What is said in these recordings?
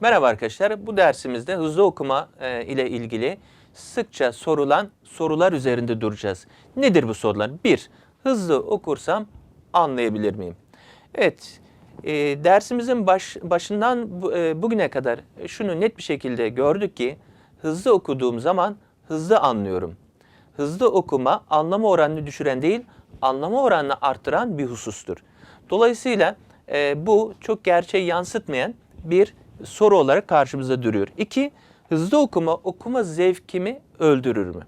Merhaba arkadaşlar. Bu dersimizde hızlı okuma e, ile ilgili sıkça sorulan sorular üzerinde duracağız. Nedir bu sorular? 1. Hızlı okursam anlayabilir miyim? Evet. e, dersimizin baş, başından e, bugüne kadar şunu net bir şekilde gördük ki hızlı okuduğum zaman hızlı anlıyorum. Hızlı okuma anlama oranını düşüren değil, anlama oranını arttıran bir husustur. Dolayısıyla e, bu çok gerçeği yansıtmayan bir soru olarak karşımıza duruyor. İki, hızlı okuma okuma zevkimi öldürür mü?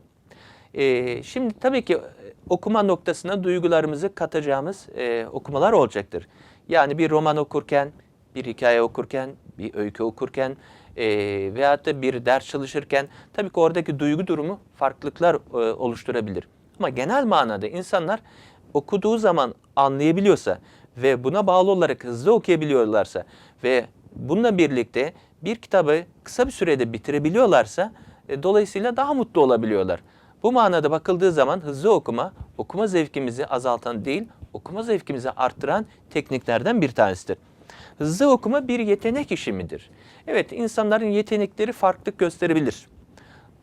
E, şimdi tabii ki e, okuma noktasına duygularımızı katacağımız e, okumalar olacaktır. Yani bir roman okurken, bir hikaye okurken, bir öykü okurken e, veyahut da bir ders çalışırken tabii ki oradaki duygu durumu farklılıklar e, oluşturabilir. Ama genel manada insanlar okuduğu zaman anlayabiliyorsa ve buna bağlı olarak hızlı okuyabiliyorlarsa ve bununla birlikte bir kitabı kısa bir sürede bitirebiliyorlarsa e, dolayısıyla daha mutlu olabiliyorlar. Bu manada bakıldığı zaman hızlı okuma, okuma zevkimizi azaltan değil, okuma zevkimizi arttıran tekniklerden bir tanesidir. Hızlı okuma bir yetenek işi midir? Evet, insanların yetenekleri farklılık gösterebilir.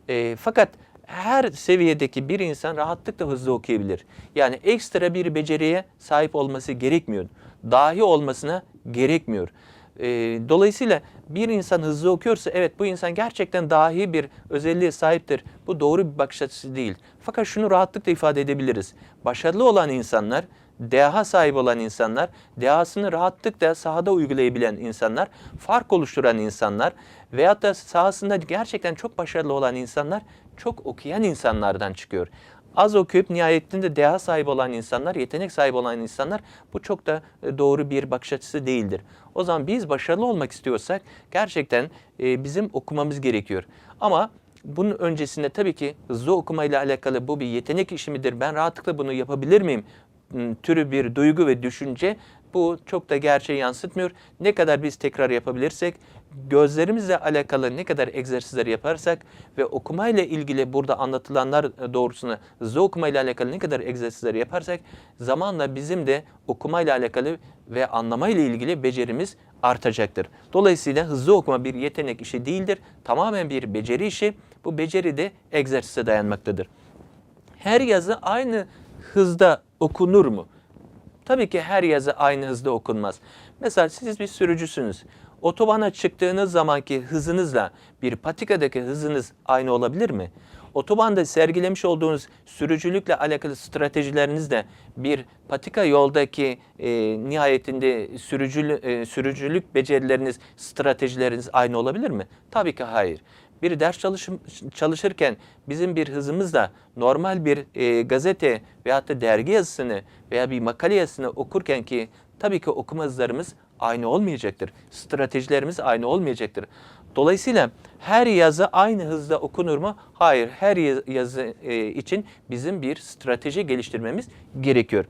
E, fakat her seviyedeki bir insan rahatlıkla hızlı okuyabilir. Yani ekstra bir beceriye sahip olması gerekmiyor. Dahi olmasına gerekmiyor. E, dolayısıyla bir insan hızlı okuyorsa evet bu insan gerçekten dahi bir özelliğe sahiptir. Bu doğru bir bakış açısı değil. Fakat şunu rahatlıkla ifade edebiliriz. Başarılı olan insanlar, deha sahibi olan insanlar, dehasını rahatlıkla sahada uygulayabilen insanlar, fark oluşturan insanlar veyahut da sahasında gerçekten çok başarılı olan insanlar çok okuyan insanlardan çıkıyor. Az okuyup nihayetinde deha sahibi olan insanlar, yetenek sahibi olan insanlar bu çok da e, doğru bir bakış açısı değildir. O zaman biz başarılı olmak istiyorsak gerçekten e, bizim okumamız gerekiyor. Ama bunun öncesinde tabii ki hızlı okumayla alakalı bu bir yetenek işi midir? Ben rahatlıkla bunu yapabilir miyim? türü bir duygu ve düşünce bu çok da gerçeği yansıtmıyor. Ne kadar biz tekrar yapabilirsek, gözlerimizle alakalı ne kadar egzersizler yaparsak ve okumayla ilgili burada anlatılanlar doğrusuna hızlı okumayla alakalı ne kadar egzersizler yaparsak zamanla bizim de okumayla alakalı ve anlamayla ilgili becerimiz artacaktır. Dolayısıyla hızlı okuma bir yetenek işi değildir. Tamamen bir beceri işi. Bu beceri de egzersize dayanmaktadır. Her yazı aynı hızda okunur mu? Tabii ki her yazı aynı hızda okunmaz. Mesela siz bir sürücüsünüz. Otobana çıktığınız zamanki hızınızla bir patikadaki hızınız aynı olabilir mi? Otobanda sergilemiş olduğunuz sürücülükle alakalı stratejilerinizle bir patika yoldaki e, nihayetinde sürücülü, e, sürücülük becerileriniz, stratejileriniz aynı olabilir mi? Tabii ki hayır bir ders çalışım, çalışırken bizim bir hızımızla normal bir e, gazete veyahut da dergi yazısını veya bir makale yazısını okurken ki tabii ki okuma hızlarımız aynı olmayacaktır. Stratejilerimiz aynı olmayacaktır. Dolayısıyla her yazı aynı hızda okunur mu? Hayır. Her yaz- yazı e, için bizim bir strateji geliştirmemiz gerekiyor.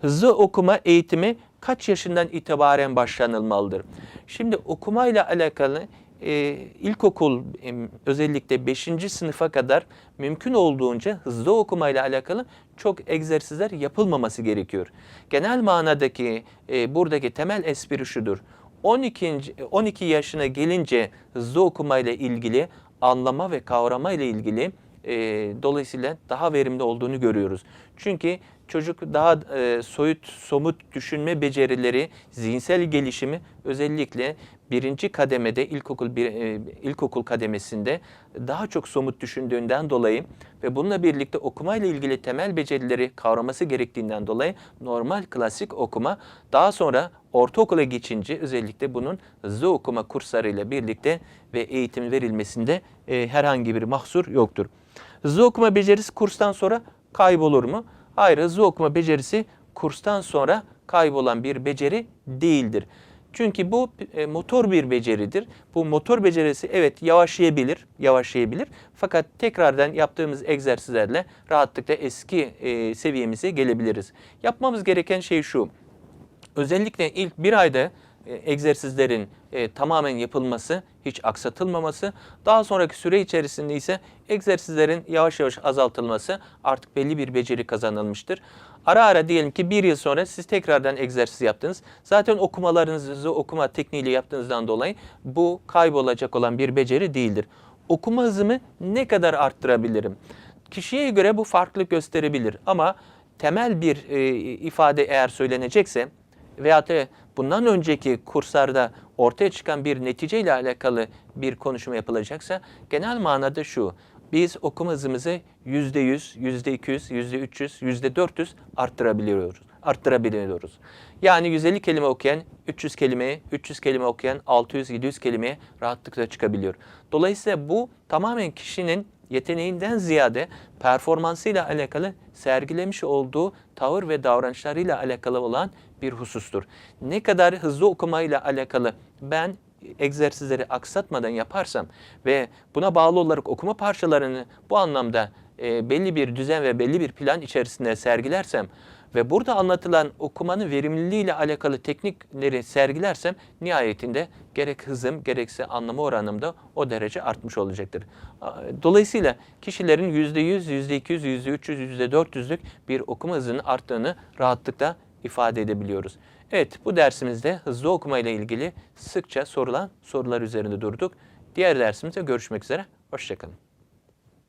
Hızlı okuma eğitimi kaç yaşından itibaren başlanılmalıdır? Şimdi okumayla alakalı e, ilkokul em, özellikle 5. sınıfa kadar mümkün olduğunca hızlı okumayla alakalı çok egzersizler yapılmaması gerekiyor. Genel manadaki e, buradaki temel espri şudur. 12. 12 yaşına gelince hızlı okumayla ilgili anlama ve kavrama ile ilgili e, dolayısıyla daha verimli olduğunu görüyoruz. Çünkü çocuk daha e, soyut, somut düşünme becerileri, zihinsel gelişimi özellikle birinci kademede ilkokul bir, e, ilkokul kademesinde daha çok somut düşündüğünden dolayı ve bununla birlikte okuma ile ilgili temel becerileri kavraması gerektiğinden dolayı normal klasik okuma daha sonra ortaokula geçince özellikle bunun hızlı okuma kurslarıyla birlikte ve eğitim verilmesinde e, herhangi bir mahsur yoktur. Hızlı okuma becerisi kurstan sonra kaybolur mu? Hayır, hızlı okuma becerisi kurstan sonra kaybolan bir beceri değildir. Çünkü bu e, motor bir beceridir. Bu motor becerisi evet yavaşlayabilir, yavaşlayabilir. Fakat tekrardan yaptığımız egzersizlerle rahatlıkla eski e, seviyemize gelebiliriz. Yapmamız gereken şey şu. Özellikle ilk bir ayda egzersizlerin e, tamamen yapılması, hiç aksatılmaması, daha sonraki süre içerisinde ise egzersizlerin yavaş yavaş azaltılması artık belli bir beceri kazanılmıştır. Ara ara diyelim ki bir yıl sonra siz tekrardan egzersiz yaptınız. Zaten okumalarınızı okuma tekniğiyle yaptığınızdan dolayı bu kaybolacak olan bir beceri değildir. Okuma hızımı ne kadar arttırabilirim? Kişiye göre bu farklılık gösterebilir ama temel bir e, ifade eğer söylenecekse veyahut da bundan önceki kurslarda ortaya çıkan bir neticeyle alakalı bir konuşma yapılacaksa genel manada şu. Biz okuma hızımızı %100, %200, %300, %400 arttırabiliyoruz. Arttırabiliyoruz. Yani 150 kelime okuyan 300 kelimeye, 300 kelime okuyan 600-700 kelimeye rahatlıkla çıkabiliyor. Dolayısıyla bu tamamen kişinin yeteneğinden ziyade performansıyla alakalı sergilemiş olduğu tavır ve davranışlarıyla alakalı olan bir husustur. Ne kadar hızlı okumayla alakalı ben egzersizleri aksatmadan yaparsam ve buna bağlı olarak okuma parçalarını bu anlamda e, belli bir düzen ve belli bir plan içerisinde sergilersem ve burada anlatılan okumanın verimliliğiyle alakalı teknikleri sergilersem nihayetinde gerek hızım gerekse anlama oranım da o derece artmış olacaktır. Dolayısıyla kişilerin %100, %200, %300, %400'lük bir okuma hızının arttığını rahatlıkla ifade edebiliyoruz. Evet bu dersimizde hızlı okuma ile ilgili sıkça sorulan sorular üzerinde durduk. Diğer dersimizde görüşmek üzere. Hoşçakalın.